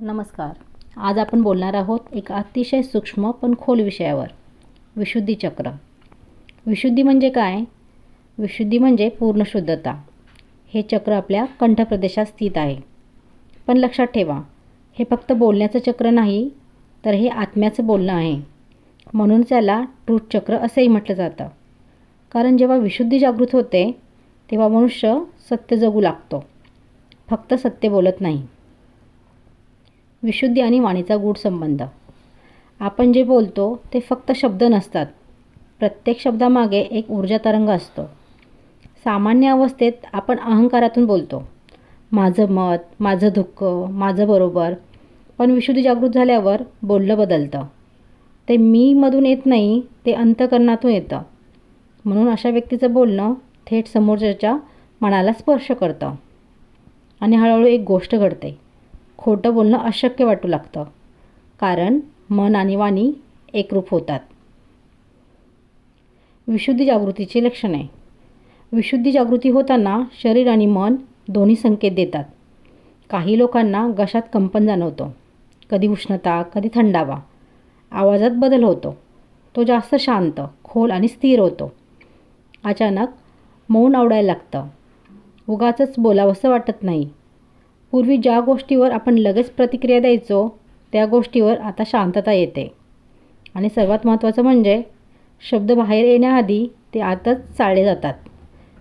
नमस्कार. आज आपण बोलणार आहोत एक अतिशय सूक्ष्म पण खोल विषयावर विशुद्धी चक्र. विशुद्धी म्हणजे काय? विशुद्धी म्हणजे पूर्ण शुद्धता. हे चक्र आपल्या कंठप्रदेशात स्थित आहे. पण लक्षात ठेवा हे फक्त बोलण्याचं चक्र नाही तर हे आत्म्याचं बोलणं आहे. म्हणून त्याला ट्रूथ चक्र असंही म्हटलं जातं. कारण जेव्हा विशुद्धी जागृत होते तेव्हा मनुष्य सत्य जगू लागतो. फक्त सत्य बोलत नाही. विशुद्धी आणि वाणीचा गूढ संबंध. आपण जे बोलतो ते फक्त शब्द नसतात. प्रत्येक शब्दामागे एक ऊर्जा तरंग असतो. सामान्य अवस्थेत आपण अहंकारातून बोलतो. माझं मत माझं दुःख माझं बरोबर पण विशुद्धी जागृत झाल्यावर बोललं बदलतं. ते मीमधून येत नाही ते अंतकरणातून येतं. म्हणून अशा व्यक्तीचं बोलणं थेट समोरच्याच्या मनाला स्पर्श करतं. आणि हळूहळू एक गोष्ट घडते. खोटं बोलणं अशक्य वाटू लागतं. कारण मन आणि वाणी एकरूप होतात. विशुद्धी जागृतीची लक्षणे. विशुद्धी जागृती होताना शरीर आणि मन दोन्ही संकेत देतात. काही लोकांना घशात कंपन जाणवतो. कधी उष्णता कधी थंडावा. आवाजात बदल होतो. तो जास्त शांत खोल आणि स्थिर होतो. अचानक मौन आवडायला लागतं. उगाचच बोलावंसं वाटत नाही. पूर्वी ज्या गोष्टीवर आपण लगेच प्रतिक्रिया द्यायचो त्या गोष्टीवर आता शांतता येते. आणि सर्वात महत्त्वाचं म्हणजे शब्द बाहेर येण्याआधी ते आताच चाळले जातात.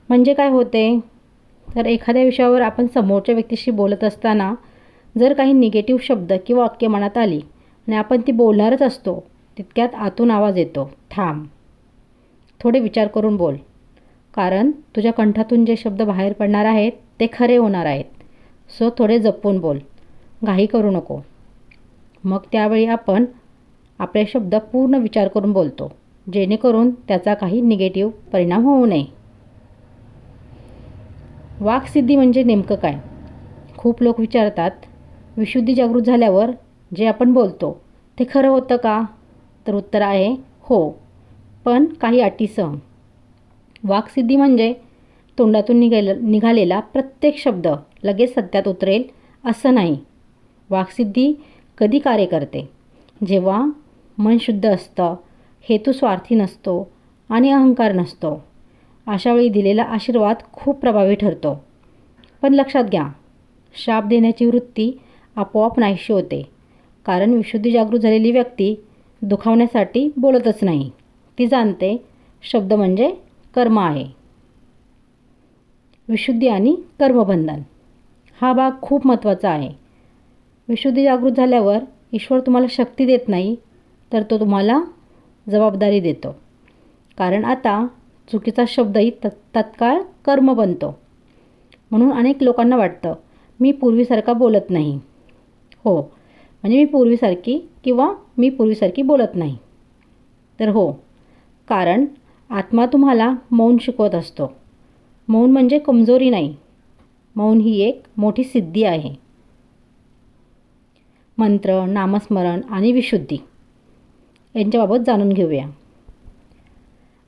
म्हणजे काय होते? तर एखाद्या विषयावर आपण समोरच्या व्यक्तीशी बोलत असताना जर काही निगेटिव्ह शब्द किंवा वाक्य मनात आली आणि आपण ती बोलणारच असतो तितक्यात आतून आवाज येतो थांब. थोडे विचार करून बोल. कारण तुझ्या कंठातून जे शब्द बाहेर पडणार आहेत ते खरे होणार आहेत. सो थोडे जपून बोल. घाई करू नको. मग त्यावेळी आपण आपले शब्द पूर्ण विचार करून बोलतो जेणेकरून त्याचा काही निगेटिव्ह परिणाम होऊ नये. वाकसिद्धी म्हणजे नेमकं काय? खूप लोक विचारतात विशुद्धी जागृत झाल्यावर जे आपण बोलतो ते खरं होतं का? तर उत्तर आहे हो पण काही अटीसह वाकसिद्धी म्हणजे तोंडातून निघाले निघालेला प्रत्येक शब्द लगेच सत्यात उतरेल असं नाही. वाकसिद्धी कधी कार्य करते? जेव्हा मन शुद्ध असतं हेतू स्वार्थी नसतो आणि अहंकार नसतो. अशावेळी दिलेला आशीर्वाद खूप प्रभावी ठरतो. पण लक्षात घ्या शाप देण्याची वृत्ती आपोआप नाहीशी होते. कारण विशुद्धी जागृत झालेली व्यक्ती दुखावण्यासाठी बोलतच नाही. ती जाणते शब्द म्हणजे कर्म आहे. विशुद्धी आणि कर्मबंधन. हा भाग खूप महत्त्वाचा आहे. विशुद्धी जागृत झाल्यावर ईश्वर तुम्हाला शक्ती देत नाही तर तो तुम्हाला जबाबदारी देतो. कारण आता चुकीचा शब्दही त तत्काळ कर्म बनतो. म्हणून अनेक लोकांना वाटतं मी पूर्वीसारखा बोलत नाही. हो म्हणजे मी पूर्वीसारखी किंवा मी पूर्वीसारखी बोलत नाही. तर हो कारण आत्मा तुम्हाला मौन शिकवत असतो. मौन म्हणजे कमजोरी नाही. मौन ही एक मोठी सिद्धी आहे. मंत्र नामस्मरण आणि विशुद्धी यांच्याबाबत जाणून घेऊया.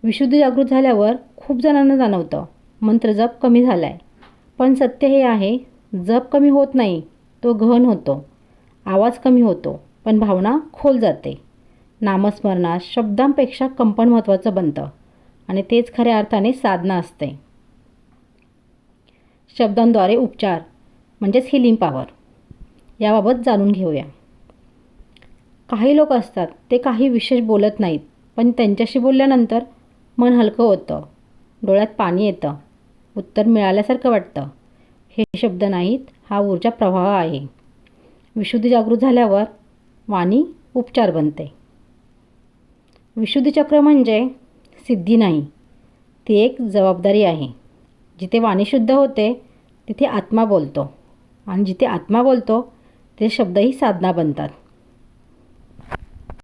विशुद्धी जागृत झाल्यावर खूप जणांना जाणवतं मंत्र जप कमी झाला आहे पण सत्य हे आहे जप कमी होत नाही तो गहन होतो. आवाज कमी होतो पण भावना खोल जाते. नामस्मरणात शब्दांपेक्षा कंपन महत्त्वाचं बनतं आणि तेच खऱ्या अर्थाने साधना असते. शब्दांद्वारे उपचार म्हणजेच हिलिंग पॉवर याबाबत जाणून घेऊया. काही लोक असतात ते काही विशेष बोलत नाहीत पण त्यांच्याशी बोलल्यानंतर मन हलकं होतं डोळ्यात पाणी येतं उत्तर मिळाल्यासारखं वाटतं. हे शब्द नाहीत हा ऊर्जा प्रवाह आहे. विशुद्धी जागृत झाल्यावर वाणी उपचार बनते. विशुद्धी चक्र म्हणजे सिद्धी नाही ती एक जबाबदारी आहे. जिथे वाणी शुद्ध होते तिथे आत्मा बोलतो. आणि जिथे आत्मा बोलतो ते शब्दही साधना बनतात.